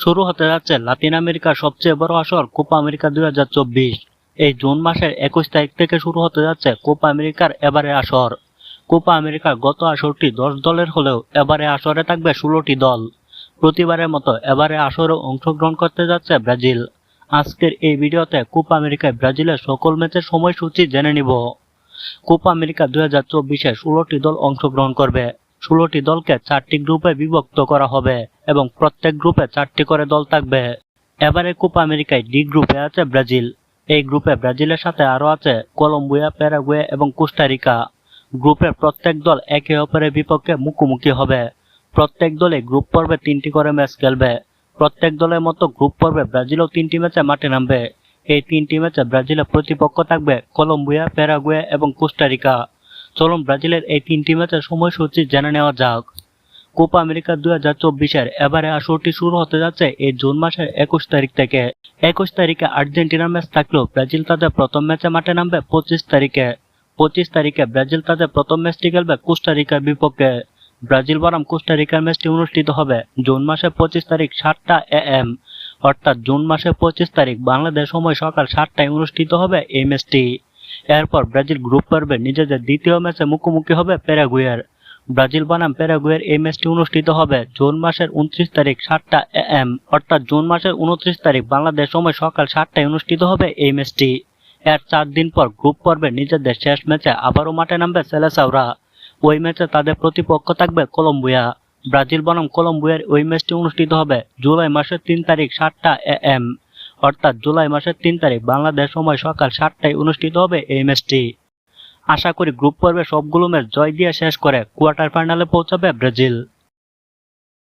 শুরু হতে যাচ্ছে লাতিন আমেরিকার সবচেয়ে বড় আসর, কোপা আমেরিকা দু হাজার চব্বিশ। এই জুন মাসের একুশ তারিখ থেকে শুরু হতে যাচ্ছে কোপা আমেরিকার এবারে আসর। কোপা আমেরিকার গত আসরটি দশ দলের হলেও এবারে আসরে থাকবে ষোলোটি দল। প্রতিবারের মতো এবারে আসরে অংশগ্রহণ করতে যাচ্ছে ব্রাজিল। আজকের এই ভিডিওতে কোপা আমেরিকায় ব্রাজিলের সকল ম্যাচের সময়সূচি জেনে নিব। কোপা আমেরিকা দুই হাজার চব্বিশে ষোলোটি দল অংশগ্রহণ করবে। ষোলোটি দলকে চারটি গ্রুপে বিভক্ত করা হবে এবং প্রত্যেক গ্রুপে চারটি করে দল থাকবে। এবারে কোপা আমেরিকায় ডি গ্রুপে আছে ব্রাজিল। এই গ্রুপে ব্রাজিলের সাথে আরও আছে কলম্বিয়া প্যারাগুয়ে এবং কোস্টারিকা গ্রুপের প্রত্যেক দল একে অপরের বিপক্ষে মুখোমুখি হবে। প্রত্যেক দলে গ্রুপ পর্বে তিনটি করে ম্যাচ খেলবে। প্রত্যেক দলের মতো গ্রুপ পর্বে ব্রাজিলও তিনটি ম্যাচে মাঠে নামবে। এই তিনটি ম্যাচে ব্রাজিলের প্রতিপক্ষ থাকবে কলম্বিয়া প্যারাগুয়ে এবং কোস্টারিকা চলুন ব্রাজিলের এই তিনটি ম্যাচের সময়সূচি জেনে নেওয়া যাক। কোপা আমেরিকা দুই হাজার চব্বিশের এবারে আসরটি শুরু হতে যাচ্ছে এই জুন মাসের একুশ তারিখ থেকে। একুশ তারিখে আর্জেন্টিনার ম্যাচ থাকলেও ব্রাজিল তাদের প্রথম ম্যাচে মাঠে নামবে পঁচিশ তারিখে। পঁচিশ তারিখে ব্রাজিল তাদের প্রথম ম্যাচটি খেলবে কোস্টারিকার বিপক্ষে। ব্রাজিল বনাম কোস্টারিকার ম্যাচটি অনুষ্ঠিত হবে জুন মাসের পঁচিশ তারিখ সাতটা এ এম। অর্থাৎ জুন মাসের পঁচিশ তারিখ বাংলাদেশ সময় সকাল সাতটায় অনুষ্ঠিত হবে এই ম্যাচটি। এরপর ব্রাজিল গ্রুপ পর্বে নিজেদের দ্বিতীয় ম্যাচে মুখোমুখি হবে প্যারাগুয়ের। ব্রাজিল বনাম প্যারাগুয়ের এই ম্যাচটি অনুষ্ঠিত হবে জুন মাসের উনত্রিশ তারিখ সাতটা এম, অর্থাৎ জুন মাসের উনত্রিশ তারিখ বাংলাদেশ সময় সকাল সাতটায় অনুষ্ঠিত হবে এই ম্যাচটি। এর চার দিন পর গ্রুপ পর্বে নিজেদের শেষ ম্যাচে আবারও মাঠে নামবে সেলেসাওরা। ওই ম্যাচে তাদের প্রতিপক্ষ থাকবে কলম্বিয়া। ব্রাজিল বনাম কলম্বিয়ার ওই ম্যাচটি অনুষ্ঠিত হবে জুলাই মাসের তিন তারিখ সাতটা এম। অর্থাৎ জুলাই মাসের তিন তারিখ বাংলাদেশ সময় সকাল সাতটায় অনুষ্ঠিত হবে এই ম্যাচটি। আশা করি গ্রুপ পর্বে সবগুলো ম্যাচ জয় দিয়ে শেষ করে কোয়ার্টার ফাইনালে পৌঁছাবে ব্রাজিল।